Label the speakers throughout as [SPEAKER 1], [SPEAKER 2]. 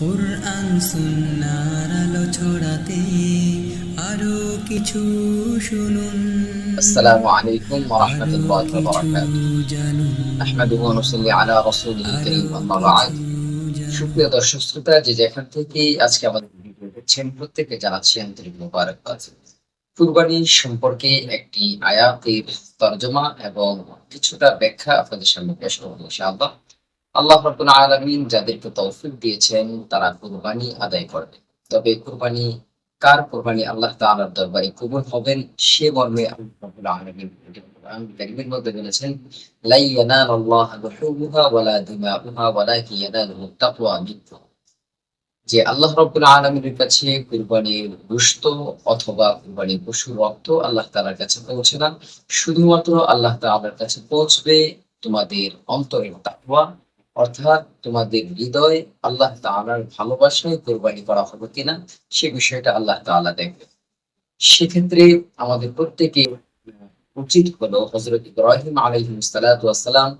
[SPEAKER 1] কোরআন সুন্নার আলো ছড়াতে আরও কিছু শুনুন।
[SPEAKER 2] আসসালামু আলাইকুম
[SPEAKER 1] ওয়া
[SPEAKER 2] রাহমাতুল্লাহি
[SPEAKER 1] ওয়া
[SPEAKER 2] বারাকাতুহু
[SPEAKER 1] আহমাদু
[SPEAKER 2] ওয়া নুসাল্লি আলা রাসূলিল কারীম আম্মা বা'দ। সুপ্রিয় দর্শক শ্রোতা যে যেখান থেকে আজকে আমাদের ভিডিও দেখছেন প্রত্যেককে জানাচ্ছি আন্তরিক মোবারকবাদ। কুরবানি সম্পর্কে একটি আয়াতের তর্জমা এবং কিছুটা ব্যাখ্যা আপনাদের সামনে পেশ করব ইনশাআল্লাহ। আল্লাহ রব্বুল আলমিন যাদেরকে তৌফিক দিয়েছেন, তারা কোরবানি আদায় করবে। তবে কোরবানি, কার কোরবানি? আল্লাহ তাআলার দরবারে কবুল হবেন। সে মর্মে রব্বুল আলামিন মধ্যে বলেছেন দিমাউহা তাকওয়া মিনকুম যে আল্লাহ রব্বুল আলমীর কাছে কুরবানির গুস্ত অথবা কুরবানির পশুর রক্ত আল্লাহ তালার কাছে পৌঁছে না। শুধুমাত্র আল্লাহ তালার কাছে পৌঁছবে তোমাদের অন্তরের তাকওয়া। অর্থাৎ তোমাদের হৃদয় আল্লাহ তাআলার ভালোবাসায় কুরবানি করা হবে কিনা, সে বিষয়টা আল্লাহ তাআলা দেখবে। সেক্ষেত্রে আমাদের প্রত্যেকে উচিত হলো হজরত ইব্রাহিম আলাইহিম সালাম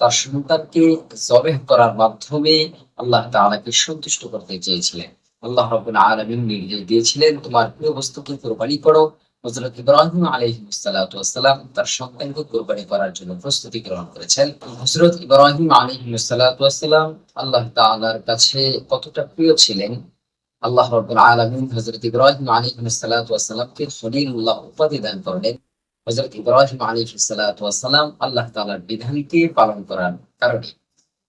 [SPEAKER 2] তার সন্তানকে জবেহ করার মাধ্যমে আল্লাহ তাআলাকে সন্তুষ্ট করতে চেয়েছিলেন। আল্লাহ রাব্বুল আলামিন নির্দেশ দিয়েছিলেন, তোমার প্রিয় বস্তুকে কোরবানি করো হযরত ইব্রাহিম আলাইহিস সালাম তার সন্তানকে কোরবানি করার জন্য প্রস্তুতি গ্রহণ করেছেন। হযরত ইব্রাহিম আলাইহিস সালাম আল্লাহ তাআলার কাছে কতটা প্রিয় ছিলেন? আল্লাহ রাব্বুল আলামিন হযরত ইব্রাহিম আলাইহিস সালামকে খলিলুল্লাহ উপাধি দান করলেন। হযরত ইব্রাহিম আলাইহিস সালাম আল্লাহ তাআলার বিধানকে পালন করার কারণে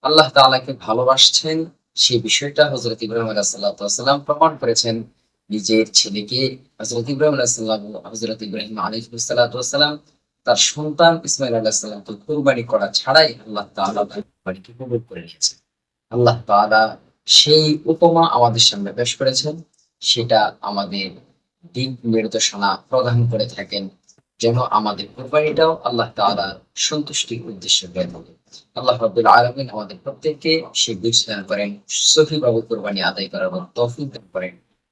[SPEAKER 2] আল্লাহ তাআলাকে ভালোবাসছেন। সেই বিষয়টা হজরত ইব্রাহিম আলাইহিস সালাম প্রমাণ করেছেন। নিজের ছেলেকে ইব্রাহিম সালাম ইব্রাহিম আলাইহিস তার সন্তান ইসমাইল আলাইহিস সালামকে কুরবানি করা ছাড়াই আল্লাহ কুরবানিকে কবুল করে নিয়েছেন। আল্লাহ তাআলা সেই উপমা আমাদের সামনে পেশ করেছেন, সেটা আমাদের দিক নির্দেশনা প্রদান করে থাকেন, যেন আমাদের কোরবানিটাও আল্লাহ তাআলা সন্তুষ্টির উদ্দেশ্যে হয়ে থাকে। আল্লাহ রাব্বুল আলামিন আমাদের প্রত্যেককে সে বুঝ করেন, সহিভাবে কোরবানি আদায় করার তৌফিক করেন।